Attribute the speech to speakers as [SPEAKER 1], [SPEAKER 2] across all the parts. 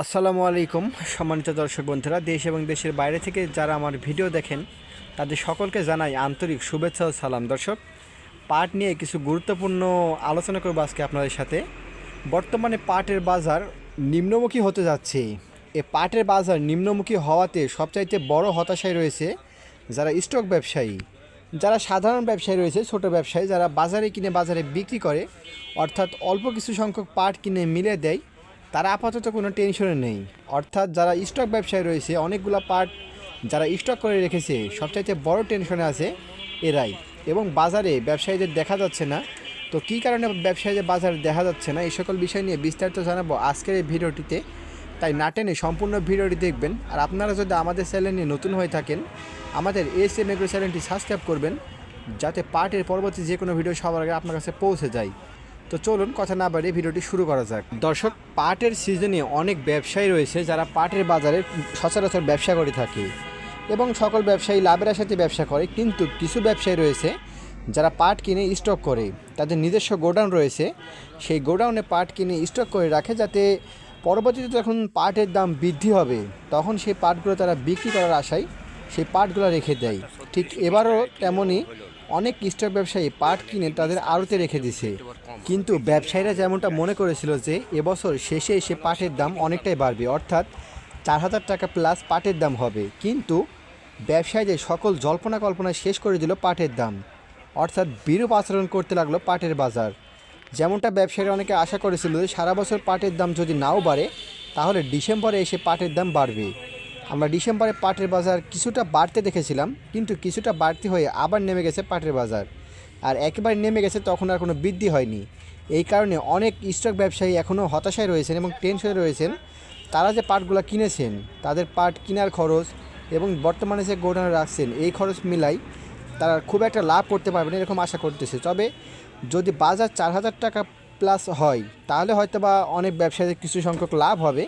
[SPEAKER 1] আসসালামু আলাইকুম, সম্মানিত দর্শক বন্ধুরা, দেশ এবং দেশের বাইরে থেকে যারা আমার ভিডিও দেখেন, তাদের সকলকে জানাই আন্তরিক শুভেচ্ছা ও সালাম। দর্শক, পাট নিয়ে কিছু গুরুত্বপূর্ণ আলোচনা করব আজকে আপনাদের সাথে। বর্তমানে পাটের বাজার নিম্নমুখী হতে যাচ্ছে। এ পাটের বাজার নিম্নমুখী হওয়াতে সবচাইতে বড় হতাশায় রয়েছে যারা স্টক ব্যবসায়ী। যারা সাধারণ ব্যবসায়ী রয়েছে, ছোট ব্যবসায়ী, যারা বাজারে কিনে বাজারে বিক্রি করে, অর্থাৎ অল্প কিছু সংখ্যক পাট কিনে মিলে দেয় তারা আপাতত কোনো টেনশনে নেই। অর্থাৎ যারা স্টক ব্যবসায়ী রয়েছে, অনেকগুলো পার্ট যারা স্টক করে রেখেছে, সবচাইতে বড় টেনশনে আছে এরাই। এবং বাজারে ব্যবসায়ীদের দেখা যাচ্ছে না। তো কী কারণে ব্যবসায়ীদের বাজারে দেখা যাচ্ছে না? এই সকল বিষয় নিয়ে বিস্তারিত জানাব আজকের এই ভিডিওটিতে। তাই না টেনে সম্পূর্ণ ভিডিওটি দেখবেন। আর আপনারা যদি আমাদের চ্যানেল নিয়ে নতুন হয়ে থাকেন, আমাদের এস এম এগ্রো চ্যানেলটি সাবস্ক্রাইব করবেন, যাতে পার্টের পরবর্তী যে কোনো ভিডিও সবার আগে আপনার কাছে পৌঁছে যায়। তো চলুন কথা না বাড়িয়ে ভিডিওটি শুরু করা যাক। দর্শক, পাটের সিজনে অনেক ব্যবসায়ী রয়েছে যারা পাটের বাজারে সচরাচর ব্যবসা করে থাকে এবং সকল ব্যবসায়ী লাভের আশাতে ব্যবসা করে। কিন্তু কিছু ব্যবসায়ী রয়েছে যারা পাট কিনে স্টক করে। তাদের নিজস্ব গোডাউন রয়েছে। সেই গোডাউনে পাট কিনে স্টক করে রাখে যাতে পরবর্তীতে যখন পাটের দাম বৃদ্ধি হবে, তখন সেই পাটগুলো তারা বিক্রি করার আশায় সেই পাটগুলো রেখে দেয়। ঠিক এবারও তেমনই অনেক স্টক ব্যবসায়ী পাট কিনে তাদের আড়তে রেখে দিছে। কিন্তু ব্যবসায়ীরা যেমনটা মনে করেছিল যে, এবছর শেষে এসে পাটের দাম অনেকটাই বাড়বে, অর্থাৎ চার হাজার টাকা প্লাস পাটের দাম হবে। কিন্তু ব্যবসায়ীদের সকল জল্পনা কল্পনা শেষ করে দিল পাটের দাম। অর্থাৎ বিরূপ আচরণ করতে লাগল পাটের বাজার। যেমনটা ব্যবসায়ীরা অনেকে আশা করেছিল যে, সারা বছর পাটের দাম যদি নাও বাড়ে, তাহলে ডিসেম্বরে এসে পাটের দাম বাড়বে। আমরা ডিসেম্বরে পাটের বাজার কিছুটা বাড়তে দেখেছিলাম, কিন্তু কিছুটা বাড়তি হয়ে আবার নেমে গেছে পাটের বাজার। আর একেবারে নেমে গেছে তখন আর কোনো বৃদ্ধি হয়নি। এই কারণে অনেক স্টক ব্যবসায়ী এখনও হতাশায় রয়েছেন এবং টেনশনে রয়েছেন, তারা যে পাটগুলো কিনেছেন, তাদের পাট কেনার খরচ এবং বর্তমানে যে গোডাউনে রাখছেন, এই খরচ মিলাই তারা খুব একটা লাভ করতে পারবেন এরকম আশা করতেছে। তবে যদি বাজার চার হাজার টাকা প্লাস হয়, তাহলে হয়তো বা অনেক ব্যবসায়ীদের কিছু সংখ্যক লাভ হবে।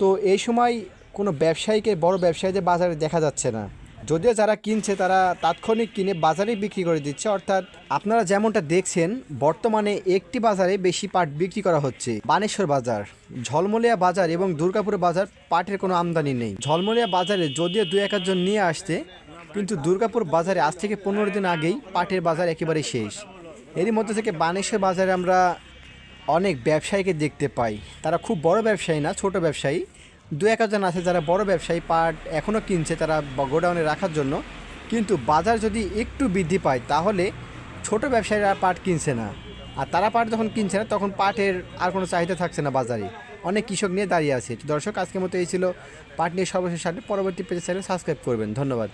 [SPEAKER 1] তো এই সময় কোনো ব্যবসায়ীকে, বড় ব্যবসায়ীদের বাজারে দেখা যাচ্ছে না। যদিও যারা কিনছে, তারা তাৎক্ষণিক কিনে বাজারে বিক্রি করে দিচ্ছে। অর্থাৎ আপনারা যেমনটা দেখছেন, বর্তমানে একটি বাজারে বেশি পাট বিক্রি করা হচ্ছে। বানেশ্বর বাজার, ঝলমলিয়া বাজার এবং দুর্গাপুর বাজার পাটের কোনো আমদানি নেই। ঝলমলিয়া বাজারে যদিও দু এক একজন নিয়ে আসছে, কিন্তু দুর্গাপুর বাজারে আজ থেকে পনেরো দিন আগেই পাটের বাজার একেবারে শেষ। এরই মধ্যে থেকে বানেশ্বর বাজারে আমরা অনেক ব্যবসায়ীকে দেখতে পাই। তারা খুব বড় ব্যবসায়ী না, ছোট ব্যবসায়ী। দু, এক আছে যারা বড় ব্যবসায়ী পাট এখনও কিনছে তারা গোডাউনে রাখার জন্য। কিন্তু বাজার যদি একটু বৃদ্ধি পায়, তাহলে ছোট ব্যবসায়ীরা পাট কিনছে না। আর তারা পাট যখন কিনছে না, তখন পাটের আর কোনো চাহিদা থাকছে না বাজারে। অনেক কৃষক নিয়ে দাঁড়িয়ে আছে। দর্শক, আজকের মতো এই ছিল। পাট নিয়ে সর্বশেষ সাথে পরবর্তী পেজে চ্যানেল সাবস্ক্রাইব করবেন। ধন্যবাদ।